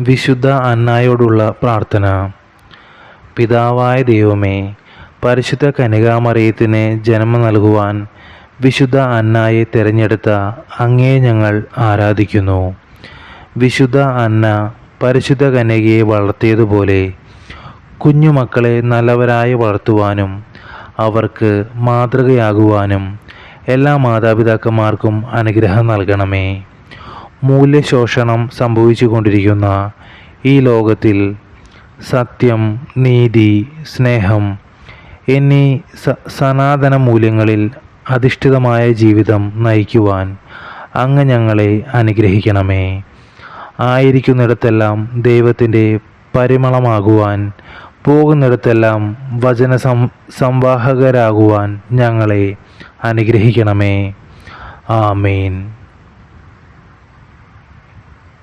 വിശുദ്ധ അന്നായോടുള്ള പ്രാർത്ഥന. പിതാവായ ദൈവമേ പരിശുദ്ധ കനികാമറിയത്തിന് ജന്മം നൽകുവാൻ വിശുദ്ധ അന്നായെ തിരഞ്ഞെടുത്ത അങ്ങേ ഞങ്ങൾ ആരാധിക്കുന്നു. വിശുദ്ധ അന്ന പരിശുദ്ധ കന്യകയെ വളർത്തിയതുപോലെ കുഞ്ഞുമക്കളെ നല്ലവരായി വളർത്തുവാനും അവർക്ക് മാതൃകയാകുവാനും എല്ലാ മാതാപിതാക്കന്മാർക്കും അനുഗ്രഹം നൽകണമേ. മൂല്യശോഷണം സംഭവിച്ചുകൊണ്ടിരിക്കുന്ന ഈ ലോകത്തിൽ സത്യം നീതി സ്നേഹം എന്നീ സനാതന മൂല്യങ്ങളിൽ അധിഷ്ഠിതമായ ജീവിതം നയിക്കുവാൻ അങ്ങ് ഞങ്ങളെ അനുഗ്രഹിക്കണമേ. ആയിരിക്കുന്നിടത്തെല്ലാം ദൈവത്തിന്റെ പരിമളമാകുവാൻ പോകുന്നിടത്തെല്ലാം വചന സം സംവാഹകരാകുവാൻ ഞങ്ങളെ അനുഗ്രഹിക്കണമേ. ആമേൻ.